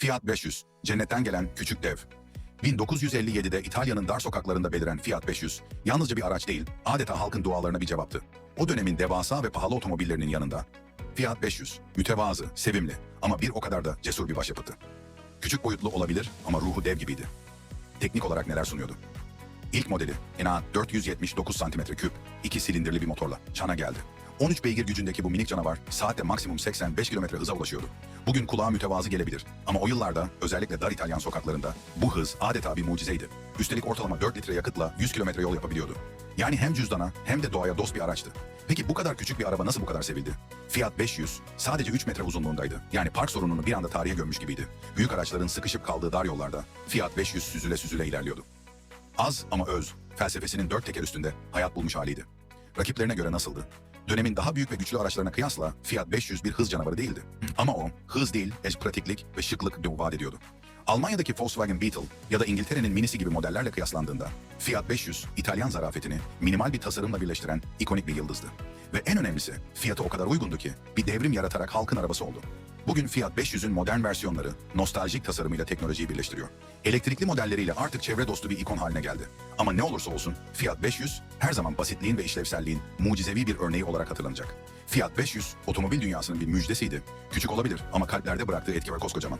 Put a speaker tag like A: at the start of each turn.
A: Fiat 500, cennetten gelen küçük dev. 1957'de İtalya'nın dar sokaklarında beliren Fiat 500, yalnızca bir araç değil, adeta halkın dualarına bir cevaptı. O dönemin devasa ve pahalı otomobillerinin yanında. Fiat 500, mütevazı, sevimli ama bir o kadar da cesur bir başyapıttı. Küçük boyutlu olabilir ama ruhu dev gibiydi. Teknik olarak neler sunuyordu? İlk modeli NA 479 cm küp, 2 silindirli bir motorla çana geldi. 13 beygir gücündeki bu minik canavar saatte maksimum 85 km hıza ulaşıyordu. Bugün kulağa mütevazı gelebilir ama o yıllarda özellikle dar İtalyan sokaklarında bu hız adeta bir mucizeydi. Üstelik ortalama 4 litre yakıtla 100 km yol yapabiliyordu. Yani hem cüzdana hem de doğaya dost bir araçtı. Peki bu kadar küçük bir araba nasıl bu kadar sevildi? Fiat 500 sadece 3 metre uzunluğundaydı. Yani park sorununu bir anda tarihe gömmüş gibiydi. Büyük araçların sıkışıp kaldığı dar yollarda Fiat 500 süzüle süzüle ilerliyordu. Az ama öz, felsefesinin dört teker üstünde hayat bulmuş haliydi. Rakiplerine göre nasıldı? Dönemin daha büyük ve güçlü araçlarına kıyasla Fiat 500 bir hız canavarı değildi. Ama o, hız değil, es pratiklik ve şıklık vaat ediyordu. Almanya'daki Volkswagen Beetle ya da İngiltere'nin Minisi gibi modellerle kıyaslandığında Fiat 500, İtalyan zarafetini minimal bir tasarımla birleştiren ikonik bir yıldızdı. Ve en önemlisi, fiyatı o kadar uygundu ki bir devrim yaratarak halkın arabası oldu. Bugün Fiat 500'ün modern versiyonları nostaljik tasarımıyla teknolojiyi birleştiriyor. Elektrikli modelleriyle artık çevre dostu bir ikon haline geldi. Ama ne olursa olsun Fiat 500 her zaman basitliğin ve işlevselliğin mucizevi bir örneği olarak hatırlanacak. Fiat 500 otomobil dünyasının bir müjdesiydi. Küçük olabilir ama kalplerde bıraktığı etki var koskocaman.